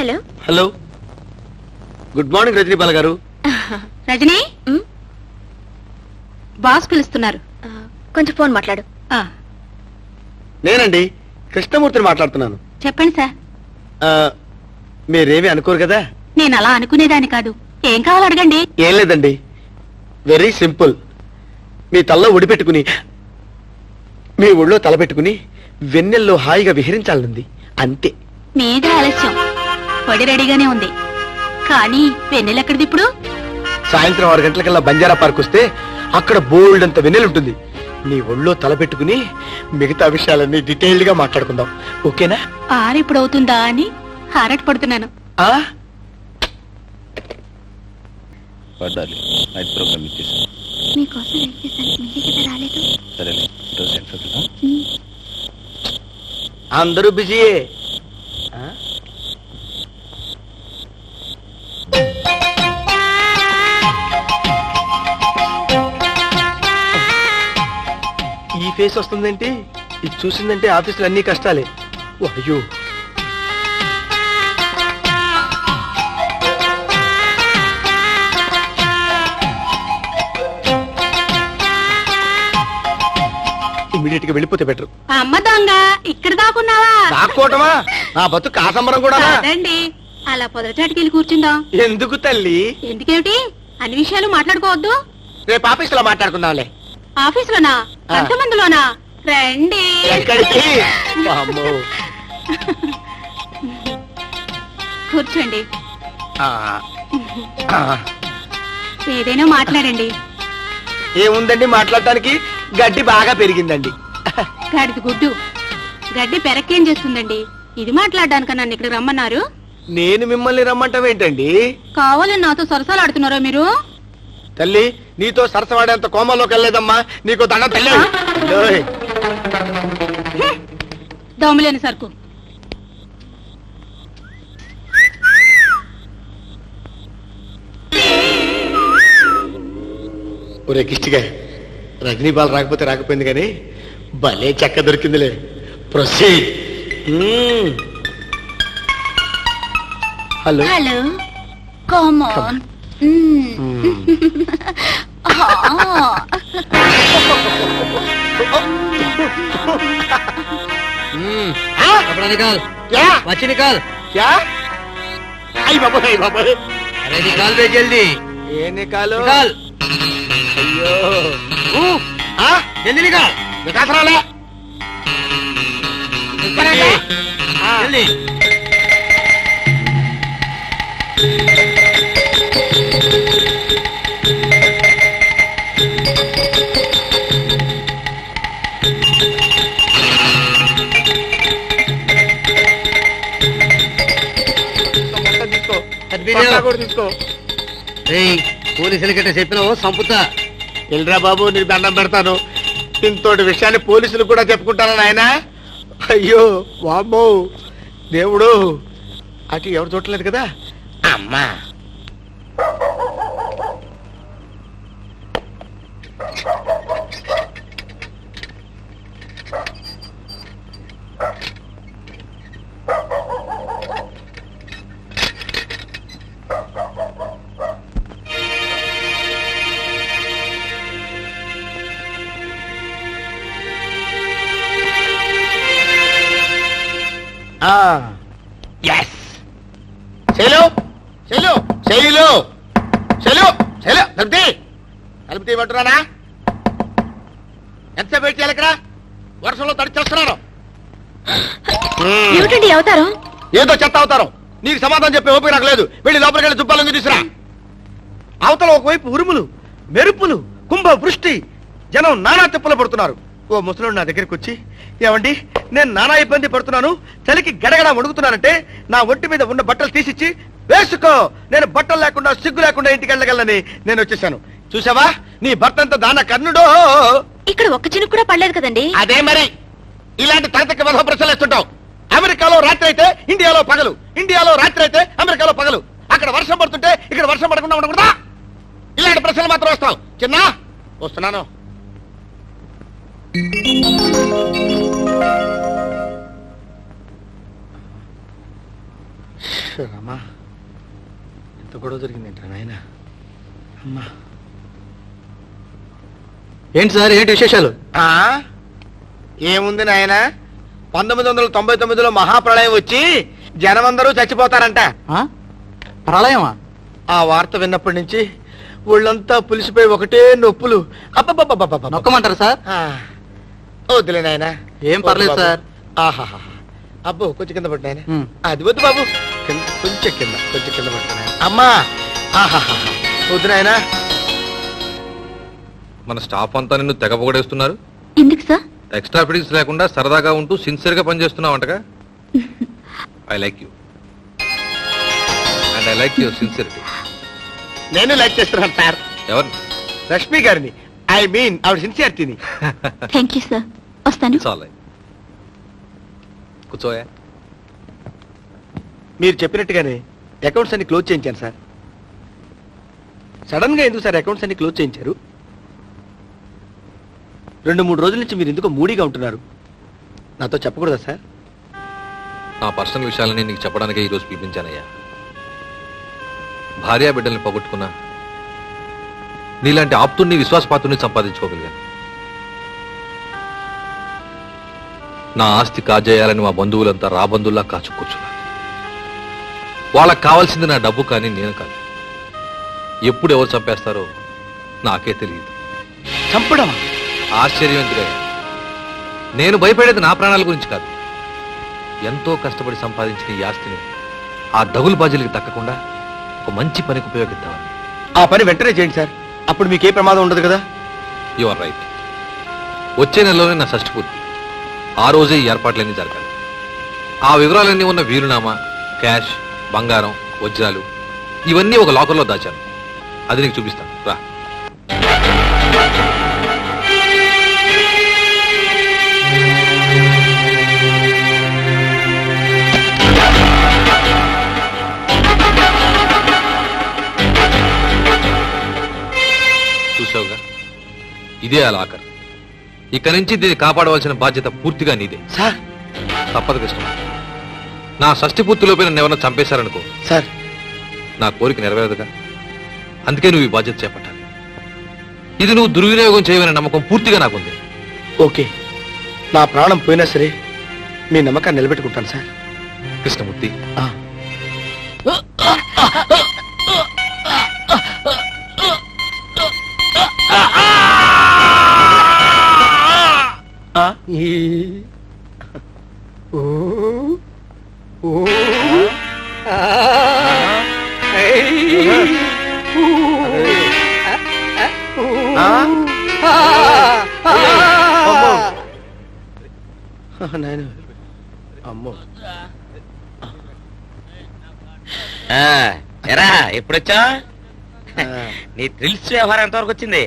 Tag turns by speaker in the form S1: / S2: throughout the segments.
S1: Hello.
S2: Hello. Good morning Rajanipal గారు.
S3: రజనీ?
S1: ఉమ్,
S3: boss పిలుస్తున్నారు.
S1: కొంచెం ఫోన్ మాట్లాడు.
S2: నేనండి కృష్ణమూర్తిని మాట్లాడుతున్నాను.
S3: చెప్పండి సార్.
S2: ఆ, మీరేమీ అనుకోరు కదా?
S3: నేను అలా అనుకునేదాన్ని కాదు. ఏం కావాలో అడగండి?
S2: ఏం లేదండి. Very simple. మీ తల్లో ఉడిపెట్టుకుని మీ ఒళ్ళో తల పెట్టుకుని వెన్నెల్లో హాయిగా విహరించాలనుంది. అంతే.
S3: మీద ఆలస్యం. పొడి రెడీగానే ఉంది. కానీ వెన్నెలెక్కడిది ఇప్పుడు?
S2: సాయంత్రం ఆరు గంటలకల్లా బంజారా పార్క్ వస్తే అక్కడ బోల్డ్ అంత వెన్నెలుంటుంది నీ ఒళ్ళో తల పెట్టుకుని మిగతా విషయాలన్నీ డీటెయిల్డ్గా మాట్లాడుకుందాం. ఓకేనా?
S3: ఆరు ఇప్పుడు అవుతుందా అని హారట్ పడుతున్నాను.
S2: ఆ?
S4: పడ్డాలి నైట్ ప్రోగ్రామ్ ఇచ్చేసాను.
S1: మీకోసం వెయిట్ చేశాను? మీరే కదా రాలేదు.
S4: సరేలే ఈరోజు ఎంత చదువుతాం?
S1: ఉమ్,
S2: అందరూ బిజీయే. ఫేస్ వస్తుందేంటి? ఇది చూసిందంటే ఆఫీసులో అన్ని కష్టాలే. అయ్యో. ఇమీడియట్గా వెళ్ళిపోతే బెటర్
S3: అమ్మ దొంగ ఇక్కడ దాకున్నావా
S2: దాక్కోవటమా నా బతుకు కాసంబరం కూడా
S3: కాదండి అలా పొదలచాటికి కూర్చుందాం.
S2: ఎందుకు తల్లి?
S3: ఎందుకేమిటి? అన్ని విషయాలు మాట్లాడుకోవద్దు.
S2: రేపు ఆఫీసులో మాట్లాడుకుందాంలే.
S3: ఆఫీసులోనా?
S2: ఆ.
S3: ఎంతమందిలోనా రండి.
S2: ఎక్కడికి? అమ్మో.
S3: కూర్చోండి.
S2: ఆ, ఆ,
S3: ఏదైనా మాట్లాడండి.
S2: ఏముందండి మాట్లాడటానికి? గడ్డి బాగా పెరిగిందండి.
S3: గాడిది గుడ్డు. గడ్డి పెరక్కేం చేస్తుందండి? ఇది మాట్లాడడానికి నన్ను ఇక్కడ రమ్మన్నారు.
S2: నేను మిమ్మల్ని రమ్మంటాం ఏంటండి
S3: కావాలని నాతో సరసాలు ఆడుతున్నారా మీరు?
S2: తల్లి నీతో సరసవాడేంత కోమలోకి వెళ్ళలేదమ్మా. నీకు దండం తల్లి. ఓయ్,
S3: దమ్ములేని సరుకు.
S2: ఒరే కిష్టిగా రజనీపాల్ రాకపోతే రాకపోయింది కానీ భలే చెక్క దొరికిందిలే. Proceed. Hello.
S1: Hello. Come on
S5: कपड़ा निकाल
S2: क्या
S5: बच्ची निकाल
S2: क्या आई बाबा आई बाबा
S5: अरे निकाल दे जल्दी
S2: ये
S5: निकालो
S2: निकाल
S5: अयो
S2: हाँ
S5: जल्दी निकाल
S2: निकाल
S5: करा
S2: ले
S5: जल्दी పోలీసులు గట్ట చెప్పినావు సంపుతా.
S2: ఎల్రా బాబు నీకు దండం పెడతాను. ఇంతోటి విషయాన్ని పోలీసులు కూడా చెప్పుకుంటాను ఆయన అయ్యో వామ్మో. దేవుడు. అటు ఎవరు చూడలేదు కదా? అమ్మా. ఎస్ శైలు శైలు శైలు శైలు శైలు తలుపుతీ తలుపు తీయమంటున్నానా ఎంతసేపు వెయిట్ చేయాలి ఇక్కడ? వర్షంలో తడి చేస్తున్నారు
S1: ఏమిటండి అవతారం?
S2: ఏదో చెత్త అవుతారు. నీకు సమాధానం చెప్పే ఓపిక నాకు లేదు. వెళ్ళి లోపలికి వెళ్ళి దుబ్బాలని తీసురా అవతల ఒకవైపు ఉరుములు మెరుపులు కుంభ వృష్టి జనం నానా తిప్పలు పడుతున్నారు. ఓ ముసలుడు నా దగ్గరికి వచ్చి ఏమండి నేను నానా ఇబ్బంది పడుతున్నాను చలికి గడగడ వణుకుతున్నానంటే నా ఒంటి మీద ఉన్న బట్టలు తీసిచ్చి వేసుకో నేను బట్టలు లేకుండా సిగ్గు లేకుండా ఇంటికి వెళ్ళగలనని నేను వచ్చేసాను. చూసావా నీ భర్త అంత దాన కర్ణుడో.
S1: ఇక్కడ ఒక్క చినుకు కూడా పడలేదు కదండి.
S2: అదే మరి. ఇలాంటి తరతక వధ ప్రశ్నలు వేస్తుంటావు అమెరికాలో రాత్రి అయితే ఇండియాలో పగలు. ఇండియాలో రాత్రి అయితే అమెరికాలో పగలు. అక్కడ వర్షం పడుతుంటే ఇక్కడ వర్షం పడకుండా ఉండకూడదా? ఇలాంటి ప్రశ్నలు మాత్రం వస్తావు. చిన్న వస్తున్నాను. ఎంత గొడవ నాయన? అమ్మా.
S5: ఏంటి సార్ ఏంటి విశేషాలు?
S2: ఆ? ఏముంది నాయన? పంతొమ్మిది వందల తొంభై తొమ్మిదిలో మహాప్రళయం వచ్చి జనమందరూ చచ్చిపోతారంట.
S5: ప్రళయమా?
S2: ఆ వార్త విన్నప్పటి నుంచి ఒళ్ళంతా పులిసిపోయి ఒకటే నొప్పులు. అబ్బబ్బబ్బబ్బబ్బబ్బ.
S5: నొక్కమంటారా సార్?
S2: ఆ. వద్దులే నాయన.
S5: ఏం పర్లేదు. సార్.
S2: ఆహాహా అబ్బో కొంచెం కింద
S5: ఉమ్.
S2: అది వద్దు బాబు. కింద కొంచెం కింద కొంచెం కింద నాయన. అమ్మా. ఆహాహా వద్దు నాయనా.
S6: మన స్టాఫ్ అంతా నిన్ను తెగ పొగడేస్తున్నారు.
S1: ఎందుకు సార్?
S6: ఎక్స్ట్రా ఫిటింగ్స్ లేకుండా సరదాగా ఉంటూ సిన్సియర్గా పనిచేస్తున్నావు అంటగా? I like you and I like your sincerity
S2: నేను లైక్ చేస్తున్నాను సార్.
S6: ఎవరిని?
S2: రష్మి గారిని. ఐ మీన్ ఆవిడ సిన్సియారిటీని
S1: థ్యాంక్ యూ సార్ వస్తాను.
S6: చాలు. కూర్చోయా.
S2: మీరు చెప్పినట్టుగానే అకౌంట్స్ అన్ని క్లోజ్ చేయించాను సార్. సడన్గా ఎందుకు సార్ అకౌంట్స్ అన్ని క్లోజ్ చేయించారు? రెండు మూడు రోజుల నుంచి మీరు ఎందుకు మూడీగా ఉంటున్నారు? నాతో చెప్పకూడదా సార్?
S6: నా పర్సనల్ విషయాలని నీకు చెప్పడానికే ఈరోజు పిలిపించానయ్యా. భార్యా బిడ్డల్ని పోగొట్టుకున్నా నీలాంటి ఆప్తుణ్ణి విశ్వాసపాతుని సంపాదించుకోగలిగాను. నా ఆస్తి కాజేయాలని మా బంధువులంతా రాబంధుల్లా కాచు కూర్చున్నారు. వాళ్ళకి కావాల్సింది నా డబ్బు కానీ నేను కాదు. ఎప్పుడు ఎవరు చంపేస్తారో నాకే తెలియదు.
S2: చంపడమా?
S6: ఆశ్చర్యం ఎందుకయ్యా? నేను భయపడేది నా ప్రాణాల గురించి కాదు. ఎంతో కష్టపడి సంపాదించిన ఈ ఆస్తిని ఆ దగులు బాజీలకి దక్కకుండా ఒక మంచి పనికి ఉపయోగిద్దామని.
S2: ఆ పని వెంటనే చేయండి సార్. అప్పుడు మీకే ప్రమాదం ఉండదు కదా?
S6: యు ఆర్ రైట్ వచ్చే నెలలోనే నా షష్టి పూర్తి ఆ రోజే ఈ ఏర్పాట్లన్నీ జరగాలి. ఆ వివరాలన్నీ ఉన్న వీరునామా క్యాష్ బంగారం వజ్రాలు ఇవన్నీ ఒక లాకర్లో దాచాను. అది నీకు చూపిస్తాను. రా. చూసావుగా? ఇదే ఆ లాకర్. ఇక నుంచి దీన్ని కాపాడవలసిన బాధ్యత పూర్తిగా నీదే.
S2: సార్.
S6: తప్పదు కృష్ణ. నా షష్టి పూర్తిలోపై నన్ను ఎవరైనా చంపేశారనుకో.
S2: సార్.
S6: నా కోరిక నెరవేరదుగా. అందుకే నువ్వు ఈ బాధ్యత చేపట్టాలి. ఇది నువ్వు దుర్వినియోగం చేయవనే నమ్మకం పూర్తిగా నాకుంది.
S2: ఓకే. నా ప్రాణం పోయినా సరే మీ నమ్మకాన్ని నిలబెట్టుకుంటాను సార్.
S6: కృష్ణమూర్తి.
S2: ఆ. ఆ. ఓ. ఓ. ఆ. అమ్మో. నాయన అమ్మో
S5: ఎరా ఎప్పుడొచ్చా నీ థ్రిల్స్ వ్యవహారం ఎంతవరకు వచ్చింది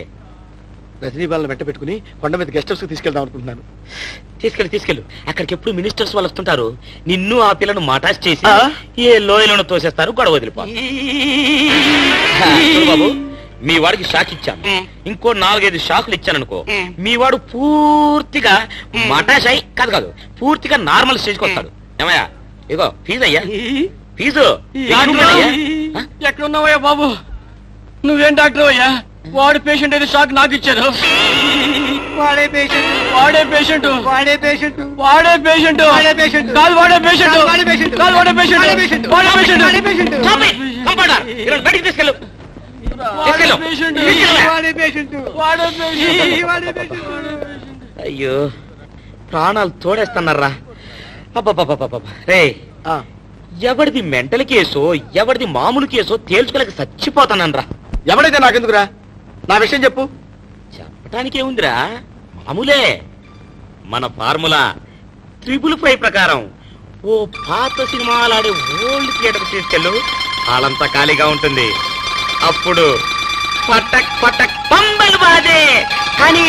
S2: రజనీ బాలను వెంట పెట్టుకుని కొండ మీద గెస్ట్ హౌస్కి తీసుకెళ్దాం అనుకుంటున్నాను.
S5: తీసుకెళ్ళు తీసుకెళ్ళు. అక్కడికి ఎప్పుడు మినిస్టర్స్ వాళ్ళు వస్తుంటారు? నిన్ను ఆ పిల్లను మటాస్ చేసి? ఏ లోయలను తోసేస్తారు? గొడవ వదిలిపో. బాబు మీ వాడికి షాక్ ఇచ్చాను. ఇంకో నాలుగైదు షాకులు ఇచ్చాను అనుకో మీ వాడు పూర్తిగా మటాష్ అయి కాదు కాదు పూర్తిగా నార్మల్ స్టేజ్కి వస్తాడు. ఏమయ్యా? ఇగో ఫీజు అయ్యా? ఫీజు?
S7: ఎక్కడున్నావయ్యా బాబు? నువ్వేం డాక్టర్ అయ్యా? వాడు పేషెంట్ అయితే షాక్ నాకు ఇచ్చారు
S2: వాడే పేషెంట్
S7: వాడే పేషెంట్
S2: వాడే పేషెంట్
S7: వాడే పేషెంట్
S2: వాడే patient.
S7: కాదు వాడే పేషెంట్
S2: వాడే patient.
S7: కాదు వాడే పేషెంట్
S2: వాడే patient.
S7: వాడే పేషెంట్
S2: వాడే.
S5: చాపి, కంపౌండర్, ఈరోజు బయటికి తీసుకెళ్ళు తీసుకెళ్ళు
S7: పేషెంట్.
S2: వాడే పేషెంట్
S7: వాడే పేషెంట్
S2: వాడే పేషెంట్
S5: అయ్యో ప్రాణాలు తోడేస్తున్నారా అబ్బబ్బబ్బబ్బబ్బ. రేయ్
S2: ఆ,
S5: ఎవరిది మెంటల్ కేసో ఎవరిది మామూలు కేసో తేల్చుకోలేక చచ్చిపోతానరా
S2: ఎవడైతే నాకెందుకురా నా విషయం చెప్పు.
S5: చెప్పటానికి ఏముందిరా మామూలే. మన ఫార్ములా త్రిపుల్ ఫైవ్ ప్రకారం ఓ పాత సినిమాలాడే ఓల్డ్ థియేటర్ తీసుకెళ్ళు. హాలంతా ఖాళీగా ఉంటుంది. అప్పుడు పటక్ పటక్ పంబలు బాదే కానీ